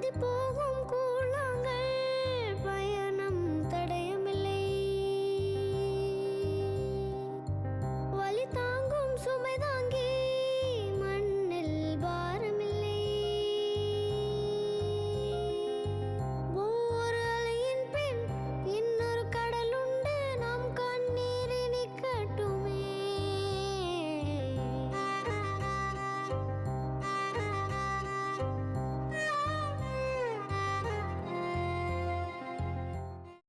பாதி போகும் கூழாங்கள்.